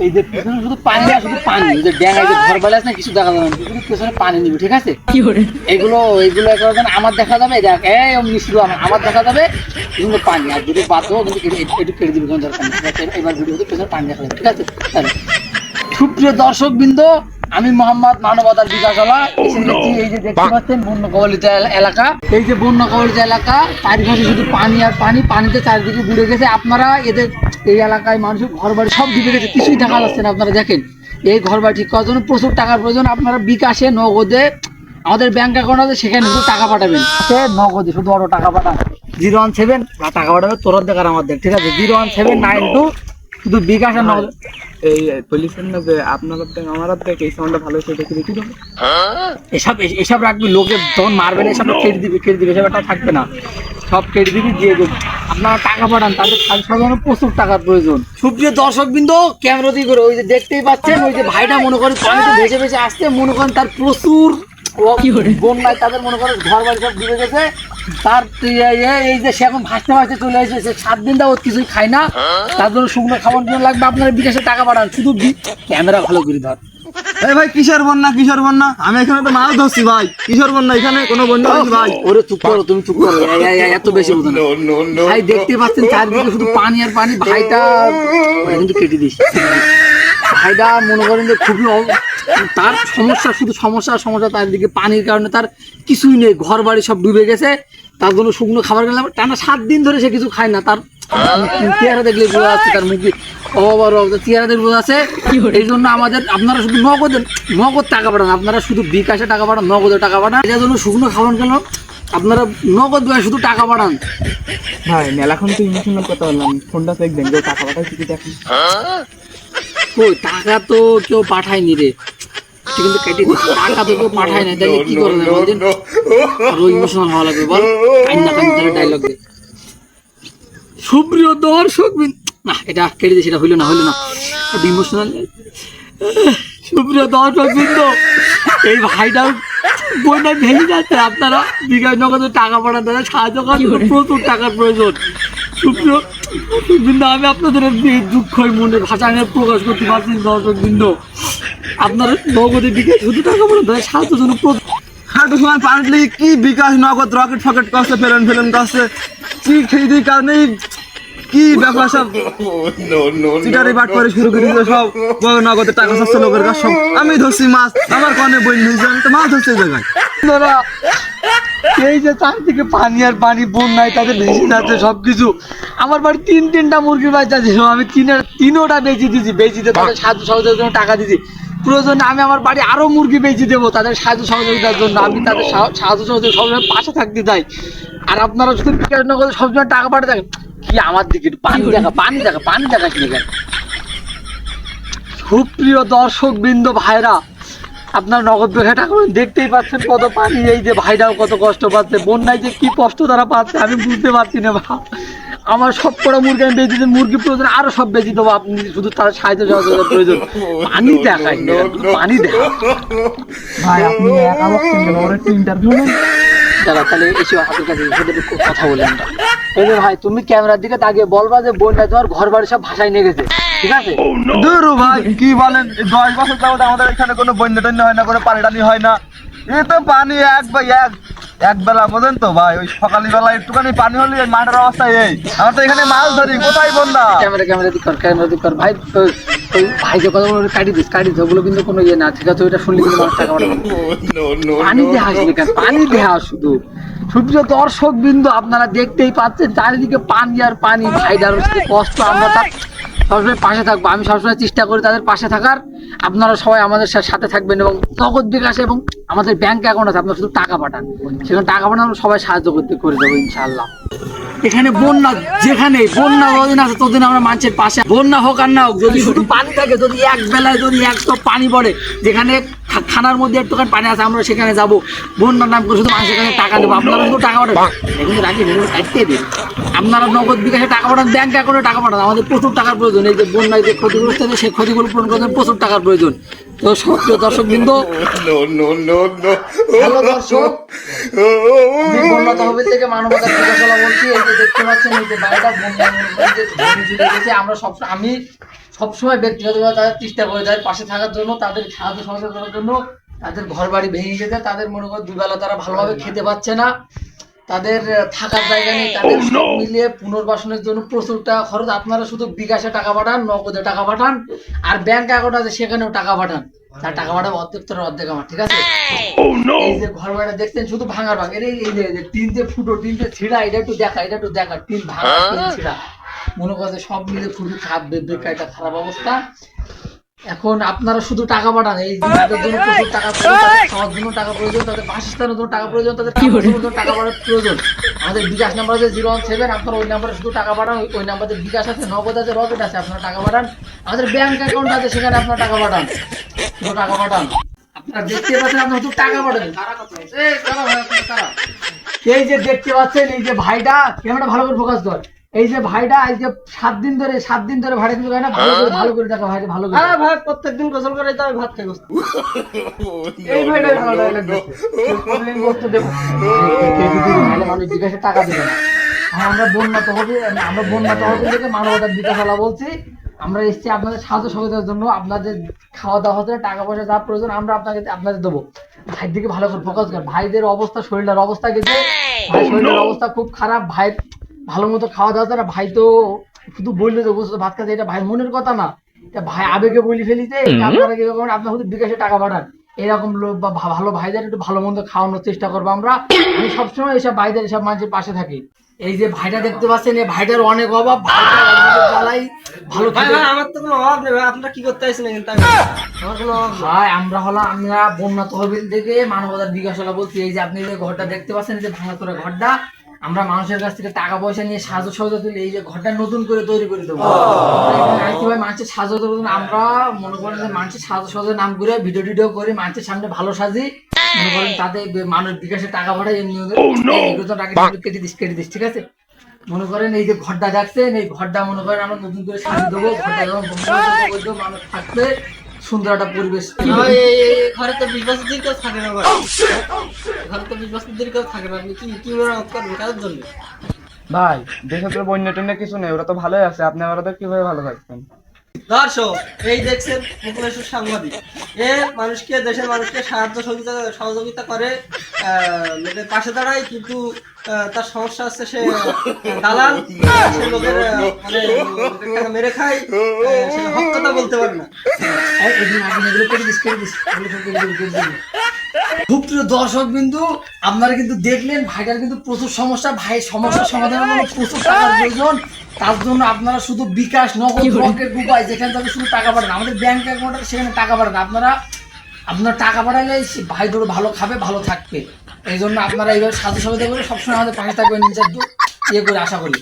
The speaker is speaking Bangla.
এই যে পেছনে শুধু পানি আর শুধু পানি এই যে ঘর বাড়ি আছে না কিছু দেখা যাবে না। শুধু পেছনে পানি নিবি ঠিক আছে? এগুলো এগুলো একবার আমার দেখা যাবে দেখ এই অমনি শুধু আমার দেখা যাবে কিন্তু পানি আর যদি বাদ কিন্তু একটু- কেটে দিবি কোনো দরকার নেই ঠিক আছে? এবার ভিডিওতে পেছনে পানি দেখা যাবে ঠিক আছে? সুপ্রিয় দর্শক বৃন্দ আমি মোহাম্মদ মানবতার বিকাশ হলা এসে গেছি এই যে দেখতে পাচ্ছেন বন্য কবলিত এলাকা? এই যে বন্য কবলিত এলাকা চারিপাশে শুধু পানি আর পানি পানিতে চারিদিকে বুড়ে গেছে। আপনারা এদের এই এলাকায় মানুষের ঘর বাড়ি সব ডুবে গেছে কিছুই দেখা যাচ্ছে না আপনারা দেখেন। এই ঘর বাড়ি ঠিক করার জন্য প্রচুর টাকার প্রয়োজন আপনারা বিকাশে নগদে আমাদের ব্যাংক অ্যাকাউন্ট আছে সেখানে শুধু টাকা পাঠাবেন। সে নগদে শুধু অটো টাকা পাঠান। জিরো ওয়ান সেভেন টাকা পাঠাবে তোর দেখার আমাদের ঠিক আছে? Zero one seven nine two শুধু বিকাশ আর নগদ। এই বলিছেন না আপনার থেকে আমার থেকে এই সাউন্ডটা ভালো সেটা কি দেখি দেবো এসব এসব রাখবি লোকে তখন মারবে না এসব কেটে দিবে কেটে দিবি এসব একটা থাকবে না। সব কেটে দিবি দিয়ে দেবি। আপনারা টাকা পাঠান তাদের কাজ সাজানো প্রচুর টাকার প্রয়োজন। সুপ্রিয় দর্শক বিন্দু ক্যামেরা দিয়ে করে ওই যে দেখতেই পাচ্ছেন ওই যে ভাইটা মনে করেন পানিতে ভেসে ভেসে আসছে মনে করেন তার প্রচুর বন্যায় তাদের মনে করেন ঘর বাড়ি সব ডুবে গেছে। তার এই যে সে এখন ভাসতে ভাসতে চলে এসেছে সাত দিন দা ও কিছুই খায় না। তার জন্য শুকনো খাবার জন্য লাগবে আপনার বিকাশে টাকা পাঠান। শুধু ক্যামেরা ভালো করে ধর। এই ভাই কিশোর বন্যা কিশোর বন্যা? আমি এখানে তো মাছ ধরছি ভাই কিশোর বন্যা? এখানে কোনো বন্যা হয়েছে ভাই। ওরে চুপ করো তুমি চুপ করো। এ- এ- এ- এত বেশি বোঝো না। ভাই দেখতে পাচ্ছেন চারদিকে শুধু পানি আর পানি ভাইটা কিন্তু কেটে দিস ভাইটা মনে করেন যে খুবই তার সমস্যা শুধু সমস্যা সমস্যা তার দিকে পানির কারণে তার কিছুই নেই। ঘর বাড়ি সব ডুবে গেছে তার জন্য শুকনো খাবার গেলাম। টানা সাত দিন ধরে সে কিছু খায় না। তার চেহারা দেখলে বোঝা যাচ্ছে তার মুখে চেহারা দেখলে বোঝা যাচ্ছে এই জন্য আমাদের আপনারা শুধু নগদ নগদ টাকা পাঠান। আপনারা শুধু বিকাশে টাকা পাঠান নগদে টাকা পাঠান। এটার জন্য শুকনো খাবার গেল আপনারা নগদ দেওয়া শুধু টাকা পাঠান। ভাই মেলাখন তো ইমোশনাল কথা বললাম। ফোনটা যে টাকা পাঠাই কিছু দেখেন। ওই টাকা তো কেউ পাঠায়নি রে। কিন্তু কেটে টাকা তো কেউ পাঠায় না তাহলে কি করবে? আরও ইমোশনাল হওয়া লাগবে। বল কান্না কান্না ডায়লগ সুপ্রিয় দর্শক না এটা কেটে দিস এটা হইল না হইল না। ইমোশনাল সুপ্রিয় দর্শক বৃন্দ এই ভাইটা বইটা ভেঙে যাচ্ছে আপনারা বিকাশ নগদে টাকা পাঠান তাদের সাহায্য করার প্রচুর টাকার প্রয়োজন। সুপ্রিয় বৃন্দ আমি আপনাদের দুঃখ মনে ভাষা নিয়ে প্রকাশ করতে পারছি দর্শক বৃন্দ। আপনারা নগদে বিকাশ শুধু টাকা পাঠান তাদের সাহায্য জন্য প্রচুর হাঁটু সময় পানি কি বিকাশ নগদ রকেট ফকেট করছে ফেলেন ফেলেন করছে? কি খেয়ে দিই কারণে কি ব্যাপার সব? চিটারি বাট করে শুরু করে দিল সব। নগদের টাকা চাচ্ছে লোকের কাছে সব। আমি ধরছি মাছ, আমার কনে বই নিয়েছি আমি তো মাছ ধরছি এই যে চারদিকে পানি আর পানি, বন্যায় তাদের ভেসে যাচ্ছে সবকিছু। আমার বাড়ি তিন তিনটা মুরগির বাচ্চা ছিল আমি তিনের, তিনোটা বেচে দিয়েছি বেচি দিয়ে তাদের সাহায্য সহযোগিতার জন্য টাকা দিয়েছি প্রয়োজনে আমি আমার বাড়ি আরও মুরগি বেচে দেবো তাদের সাহায্য সহযোগিতার জন্য। আমি তাদের সাহ- সাহায্য সহযোগিতা সবসময় পাশে থাকতে চাই। আর আপনারা শুধু বিকাশ নগর সবসময় টাকা পাঠাতে থাকেন। কি আমার দিকে পানি দেখা পানি দেখা পানি দেখা কিনে গেল সুপ্রিয় দর্শক বৃন্দ ভাইরা আপনার নগদ বেখা টাকা পাবেন। দেখতেই পাচ্ছেন কত পানি এই যে ভাইরাও কত কষ্ট পাচ্ছে বন্যায় যে কি কষ্ট তারা পাচ্ছে আমি বুঝতে পারছি না ভা আমার সব কটা মুরগি আমি বেঁচে দিই মুরগি প্রয়োজন আরও সব বেঁচে দেবো আপনি শুধু তার সাহায্য সহযোগিতা প্রয়োজন পানি দেখাই পানি দেখা ভাই আপনি একা বলছেন ইন্টারভিউ নেন তাহলে এসে হাতের কাছে এসে কথা বলি আমরা। ভাই তুমি ক্যামেরার দিকে তাকিয়ে বলবা যে বোনটা তোমার ঘর বাড়ি সব ভাষায় নিয়ে গেছে ঠিক আছে? দূর ভাই কি বলেন? দশ বছর যাবত আমাদের এখানে কোনো বন্যা টন্য হয় না কোনো পানি টানি হয় না। এ তো পানি এক বা এক। এক বেলা বোঝেন তো ভাই ওই সকাল বেলা একটুখানি পানি হলে এই মাঠের অবস্থা এই। আমরা তো এখানে মাছ ধরি কোথায় বন্যা ক্যামেরা ক্যামেরা দিক কর ক্যামেরা দিক কর। ভাই ওই- ভাই যে কথা বলে কাটি দিস কাটি দিস ওগুলো কিন্তু কোনো ইয়ে না ঠিক আছে ওইটা শুনলে কিন্তু মানুষ টাকা পানি দেহা আসবে কেন? পানি দেহা শুধু। সুপ্রিয় দর্শক বিন্দু আপনারা দেখতেই পাচ্ছেন চারিদিকে পানি আর পানি হচ্ছে কষ্ট আমরা তার সবসময় পাশে থাকব। আমি সবসময় চেষ্টা করি তাদের পাশে থাকার। আপনারা সবাই আমাদের সাথে থাকবেন এবং নগদ বিকাশ এবং আমাদের ব্যাংক অ্যাকাউন্ট আছে, আপনারা শুধু টাকা পাঠান। সেখানে টাকা পাঠান আমরা সবাই সাহায্য করতে করে দেবো ইনশাল্লাহ এখানে বন্যা, যেখানে বন্যা যদিন আছে ততদিন আমরা মানুষের পাশে বন্যা হোক আর না হোক, যদি শুধু পানি থাকে, যদি এক বেলায় যদি এক পানি পড়ে, যেখানে খানার মধ্যে একটুখানি পানি আছে আমরা সেখানে যাব। বন্যার নাম করে শুধু মানুষের কাছে টাকা দেবো। আপনারা শুধু টাকা পাঠান। রাখি দিন আপনারা নগদ বিকাশে টাকা পাঠান ব্যাংক অ্যাকাউন্টে টাকা পাঠান। আমাদের প্রচুর টাকার প্রয়োজন। এই যে বন্যায় যে ক্ষতিগ্রস্ত হয়েছে সেই ক্ষতিগুলো পূরণ করতে প্রচুর টাকার প্রয়োজন। তো সক্রিয় দর্শক বৃন্দ দর্শক থেকে মানবতার বিকাশলা বলছি। এই যে দেখতে পাচ্ছেন এই যে বাড়িটা বন্যা আমরা সব আমি সবসময় ব্যক্তিগতভাবে তাদের চেষ্টা করে যায় পাশে থাকার জন্য তাদের সাহায্য সহযোগিতা করার জন্য তাদের ঘর বাড়ি ভেঙে গেছে তাদের মনে করো দুবেলা তারা ভালোভাবে খেতে পাচ্ছে না তাদের থাকার জায়গা নেই তাদের সব মিলিয়ে পুনর্বাসনের জন্য প্রচুর টাকা খরচ। আপনারা শুধু বিকাশে টাকা পাঠান নগদে টাকা পাঠান আর ব্যাংক অ্যাকাউন্ট আছে সেখানেও টাকা পাঠান। তার টাকা পাঠাবো অর্ধেক তোর অর্ধেক আমার ঠিক আছে? এই যে ঘর বাড়ি দেখছেন শুধু ভাঙার ভাঙ এই যে টিন যে ফুটো টিন যে ছিঁড়া এটা একটু দেখা এটা একটু দেখা টিন ভাঙা ছিঁড়া। মনে করছে সব মিলে খুবই খারাপ বেকার একটা খারাপ অবস্থা। এখন আপনারা শুধু টাকা পাঠান এই তাদের জন্য প্রচুর টাকা খাওয়ার জন্য টাকা প্রয়োজন তাদের বাসস্থানের জন্য টাকা প্রয়োজন তাদের টাকা পাঠানোর প্রয়োজন। আমাদের বিকাশ নাম্বার আছে জিরো ওয়ান সেভেন আপনারা ওই নাম্বারে শুধু টাকা পাঠান ওই- নাম্বারে বিকাশ আছে নগদ আছে রকেট আছে আপনারা টাকা পাঠান। আমাদের ব্যাংক অ্যাকাউন্ট আছে সেখানে আপনারা টাকা পাঠান। শুধু টাকা পাঠান। আপনারা দেখতে পাচ্ছেন আপনারা শুধু টাকা কারা কারা কারা? এই যে দেখতে পাচ্ছেন এই যে ভাইটা ক্যামেরা ভালো করে ফোকাস কর। এই যে ভাইটা যে সাত দিন ধরে সাত দিন ধরে ভাড়া কিন্তু না ভালো করে ভালো করে দেখো ভাইটা ভালো করে আরে ভাই প্রত্যেকদিন গোসল করে তো আমি ভাত খাই গোসল। এই ভাইটা ভালো কেউ কোনদিন করতে দেবো ভালো মানুষ বিকাশে টাকা দেবে না। আর আমরা বন্যা তো হবে আমরা বন্যা তো হবে থেকে মানবতার বিকাশালা বলছি। আমরা এসেছি আপনাদের সাহায্য সহযোগিতার জন্য। আপনাদের খাওয়া দাওয়া হতে টাকা পয়সা যা প্রয়োজন আমরা আপনাকে আপনাদের দেবো। ভাইয়ের দিকে ভালো করে ফোকাস কর। ভাইদের অবস্থা শরীরের অবস্থা গেছে ভাই শরীরের অবস্থা খুব খারাপ। ভাই ভালো মতো খাওয়া দাওয়া ছাড়া ভাই তো শুধু বললে তো গোসল ভাত খাতে এটা ভাই মনের কথা না। এটা ভাই আবেগে বলি ফেলিতে আপনারা কি করবেন আপনার শুধু বিকাশে টাকা পাঠান। এরকম লোক বা ভালো ভাইদের একটু ভালো মন্দ খাওয়ানোর চেষ্টা করব আমরা। আমি সবসময় এইসব ভাইদের এসব মানুষের পাশে থাকি। এই যে ভাইটা দেখতে পাচ্ছেন এই ভাইটার অনেক অভাব জ্বালাই ভালো ভাই আমার তো কোনো অভাব নেই ভাই আপনারা কি করতে আইছেন কিন্তু। ভাই আমরা হলাম আমরা বন্যা তহবিল থেকে মানবতার বিকাশলা বলছি এই যে আপনি যে ঘরটা দেখতে পাচ্ছেন এই যে ভাঙা তোরা ঘরটা আমরা মানুষের কাছ থেকে টাকা পয়সা নিয়ে সাহায্য সহযোগিতা তুলে এই যে ঘরটা নতুন করে তৈরি করে দেবো। ভাই মানুষের সহযোগিতা আমরা মনে করেন যে মানুষের সাহায্য সহযোগিতা নাম করে ভিডিও টিডিও করে মানুষের সামনে ভালো সাজি। মনে করেন তাতে মানুষ বিকাশে টাকা পাঠায় এমনি এগুলো তো টাকা কেটে দিস কেটে দিস ঠিক আছে? মনে করেন এই যে ঘরটা দেখছেন এই ঘরটা মনে করেন আমরা নতুন করে সাজিয়ে দেবো ঘরটা যখন মানুষ থাকবে। সুন্দর একটা পরিবেশ ঘরে তো বিশ বছর দিন কেউ থাকে না ভাই। ঘরে তো বিশ বছর দিন কেউ থাকে না। আপনি কি কি মেরামত করবেন কাজের জন্য? ভাই দেশে তো বন্যা টন্যা কিছু নেই ওরা তো ভালোই আছে। আপনি ওরা তো কীভাবে ভালো থাকবেন? দর্শক এই দেখছেন মুকুলেশ্বর সাংবাদিক। এ মানুষকে দেশের মানুষকে সাহায্য সহযোগিতা সহযোগিতা করে লোকের পাশে দাঁড়ায় কিন্তু তার সমস্যা সে দালাল। সে লোকের মানে মেরে খায় হক কথা বলতে পারে না। এই এদিন আগে এগুলো কেটে দিস কেটে দিস এগুলো সব কেটে দিস, কেটে দিস। খুব প্রিয় দর্শক বিন্দু আপনারা কিন্তু দেখলেন ভাইটার কিন্তু প্রচুর সমস্যা ভাই সমস্যার সমাধানের জন্য প্রচুর প্রয়োজন। তার জন্য আপনারা শুধু বিকাশ নগদ ব্যাংকের উপায় যেখানে থেকে শুধু টাকা পাঠান। আমাদের ব্যাংক অ্যাকাউন্ট সেখানে টাকা পাঠান। আপনারা আপনার টাকা পাঠালে সে ভাই ধরো ভালো খাবে ভালো থাকবে। এই জন্য আপনারা এইভাবে সাথে সাথে করে সবসময় আমাদের পাশে থাকবেন নিজের ইয়ে করে আশা করি।